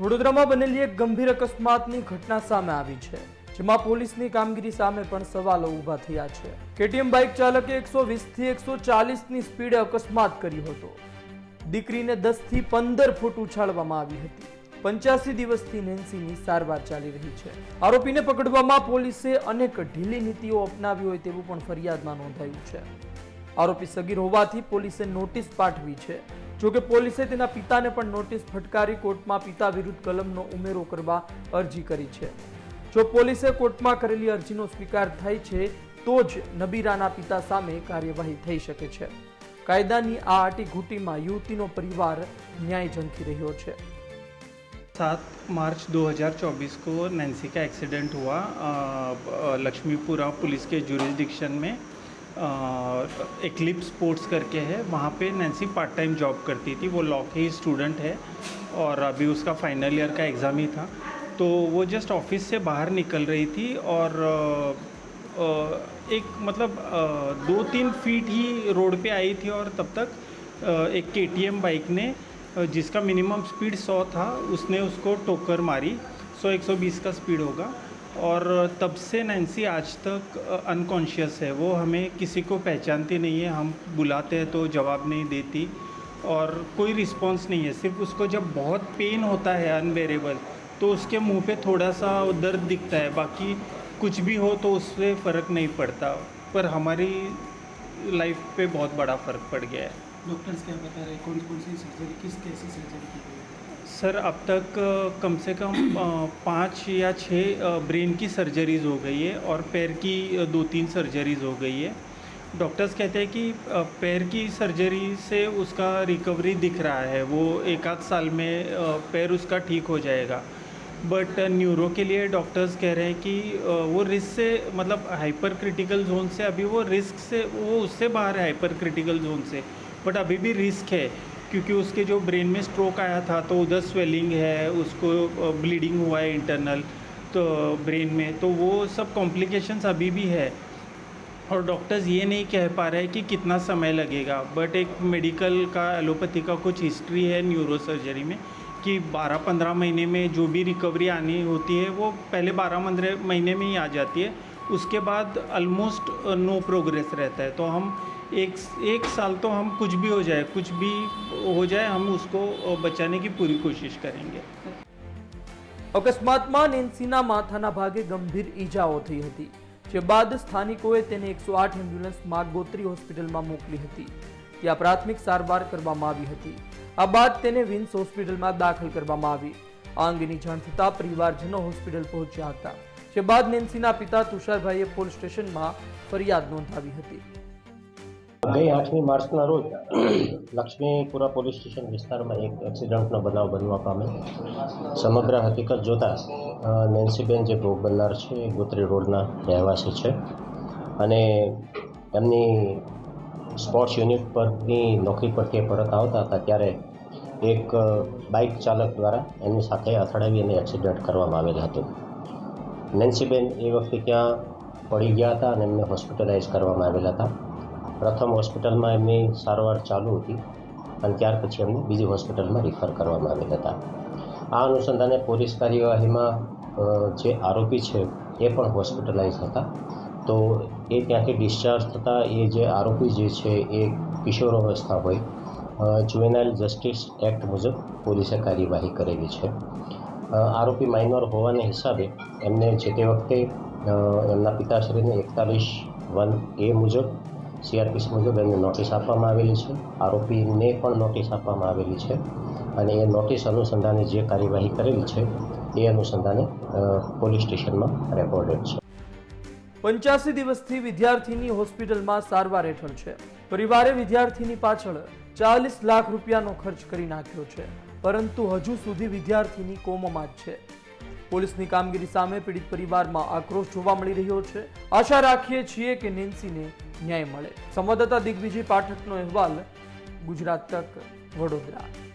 વડોદરામાં બનેલી એક ગંભીર અકસ્માતની ઘટના સામે આવી છે, જેમાં પોલીસની કામગીરી સામે પણ સવાલો ઊભા થયા છે. કેટીએમ બાઇક ચાલકે એકસો વીસથી એકસો ચાલીસની સ્પીડે અકસ્માત કર્યો હતો. દીકરીને દસથી પંદર ફૂટ ઉછાળવામાં આવી હતી. પંચ્યાસી દિવસથી નેન્સીની સારવાર ચાલી રહી છે. આરોપીને પકડવામાં પોલીસે અનેક ઢીલી નીતિઓ અપનાવી હોય તેવું પણ ફરિયાદમાં નોંધાયું છે. આરોપી સગીર હોવાથી પોલીસે નોટિસ પાઠવી છે જોકે પોલીસે તેના પિતાને પણ નોટિસ ફટકારી કોર્ટમાં પિતા વિરુદ્ધ કલમનો ઉમેરો કરવા અરજી કરી છે જો પોલીસે કોર્ટમાં કરેલી અરજીનો સ્વીકાર થાય છે તો જ નબીરાના પિતા સામે કાર્યવાહી થઈ શકે છે કાયદાની આ આટીઘૂટીમાં યુવતીનો પરિવાર ન્યાય ઝંખી રહ્યો છે सात मार्च 2024 को नैन्सी का एक्सीडेंट हुआ अ, अ, लक्ष्मीपुरा पुलिस के जुरिस्डिक्शन में एक्लिप स्पोर्ट्स करके है। वहाँ पे नैन्सी पार्ट टाइम जॉब करती थी। वो लॉ की स्टूडेंट है और अभी उसका फाइनल ईयर का एग्ज़ाम ही था। तो वो जस्ट ऑफ़िस से बाहर निकल रही थी और एक मतलब दो तीन फीट ही रोड पे आई थी और तब तक एक के बाइक ने जिसका मिनिमम स्पीड 100 था, उसने उसको टोकर मारी। 100 120 का स्पीड होगा। और तब से नैन्सी आज तक अनकॉन्शियस है। वो हमें किसी को पहचानती नहीं है, हम बुलाते हैं तो जवाब नहीं देती और कोई रिस्पॉन्स नहीं है। सिर्फ़ उसको जब बहुत पेन होता है अनबेरेबल तो उसके मुँह पे थोड़ा सा दर्द दिखता है। बाकी कुछ भी हो तो उससे फ़र्क नहीं पड़ता। पर हमारी लाइफ पे बहुत बड़ा फ़र्क पड़ गया है। डॉक्टर्स क्या बता रहे हैं? कौन कौन सी सर्जरी किस कैसी सर्जरी की गई? सर, अब तक कम से कम पाँच या छः ब्रेन की सर्जरीज हो गई है और पैर की दो तीन सर्जरीज हो गई है। डॉक्टर्स कहते हैं कि पैर की सर्जरी से उसका रिकवरी दिख रहा है। वो एक आध साल में पैर उसका ठीक हो जाएगा। बट न्यूरो के लिए डॉक्टर्स कह रहे हैं कि वो रिस्क से मतलब हाइपर क्रिटिकल जोन से, अभी वो रिस्क से, वो उससे बाहर है हाइपर क्रिटिकल जोन से। बट, अभी भी रिस्क है। क्योंकि उसके जो ब्रेन में स्ट्रोक आया था तो उधर स्वेलिंग है, उसको ब्लीडिंग हुआ है इंटरनल तो ब्रेन में तो वो सब कॉम्प्लिकेशंस अभी भी है। और डॉक्टर्स ये नहीं कह पा रहे कि कितना समय लगेगा, बट एक मेडिकल का, एलोपैथी का कुछ हिस्ट्री है न्यूरो सर्जरी में, कि 12-15 महीने में जो भी रिकवरी आनी होती है, वो पहले 12 महीने में ही आ जाती है। उसके बाद ऑलमोस्ट नो प्रोग्रेस रहता है। तो हम एक एक साल तो हम कुछ भी हो जाए कुछ भी हो जाए हम उसको बचाने की पूरी कोशिश करेंगे અકસ્માતમાં નેન્સીના માથાના ભાગે ગંભીર ઈજાઓ થઈ હતી જે બાદ સ્થાનિકોએ તેને એકસો આઠ એમ્બ્યુલન્સમાં ગોત્રી હોસ્પિટલમાં મોકલી હતી ત્યાં પ્રાથમિક સારવાર કરવામાં આવી હતી આ બાદ તેને વિન્સ હોસ્પિટલમાં દાખલ કરવામાં આવી આ અંગેની જાણ થતાં પરિવારજનો હોસ્પિટલ પહોંચ્યા હતા જે બાદ નેન્સીના પિતા તુષારભાઈએ પોલીસ સ્ટેશનમાં ફરિયાદ નોંધાવી હતી ગઈ આઠમી માર્ચના રોજ લક્ષ્મીપુરા પોલીસ સ્ટેશન વિસ્તારમાં એક એક્સિડન્ટનો બનાવ બનવા પામે સમગ્ર હકીકત જોતાં નેન્સીબેન જે ભોગ બનનાર છે, એ ગોત્રી રોડના રહેવાસી છે અને એમની સ્પોર્ટ્સ યુનિટ પરની નોકરી પરથી પરત આવતા હતા, ત્યારે એક બાઇક ચાલક દ્વારા એમની સાથે અથડાવી અને એક્સિડન્ટ કરવામાં આવેલ હતું. નેન્સીબેન એ વખતે ત્યાં પડી ગયા હતા અને એમને હોસ્પિટલાઇઝ કરવામાં આવેલા હતા. પ્રથમ હોસ્પિટલમાં એમની સારવાર ચાલુ હતી અને ત્યાર પછી એમને બીજી હોસ્પિટલમાં રિફર કરવામાં આવેલ હતા. આ અનુસંધાને પોલીસ કાર્યવાહીમાં જે આરોપી છે એ પણ હોસ્પિટલાઇઝ હતા. તો એ ત્યાંથી ડિસ્ચાર્જ થતાં એ જે આરોપી જે છે એ કિશોરાવસ્થા હોય જુવેનાઇલ જસ્ટિસ એક્ટ મુજબ પોલીસે કાર્યવાહી કરેલી છે. આરોપી માઇનોર હોવાને હિસાબે એમને જે તે વખતે એમના પિતાશ્રીને એકતાલીસ વન એ મુજબ સીઆરપીસી મુજબ એમને નોટિસ આપવામાં આવેલી છે. આરોપીને પણ નોટિસ આપવામાં આવેલી છે અને એ નોટિસ અનુસંધાને જે કાર્યવાહી કરેલી છે, એ અનુસંધાને પોલીસ સ્ટેશનમાં રેકોર્ડેડ છે. પંચ્યાસી દિવસથી વિદ્યાર્થીની હોસ્પિટલમાં સારવાર હેઠળ છે. પરિવારે વિદ્યાર્થીની પાછળ ચાલીસ લાખ રૂપિયાનો ખર્ચ કરી નાખ્યો છે. પરંતુ હજુ સુધી વિદ્યાર્થીની કોમમાં જ છે. પોલીસની કામગીરી સામે પીડિત પરિવારમાં આક્રોશ જોવા મળી રહ્યો છે. આશા રાખીએ છીએ કે નેન્સીને ન્યાય મળે. સંવાદદાતા દિગ્વિજય પાઠકનો અહેવાલ ગુજરાત તક વડોદરા.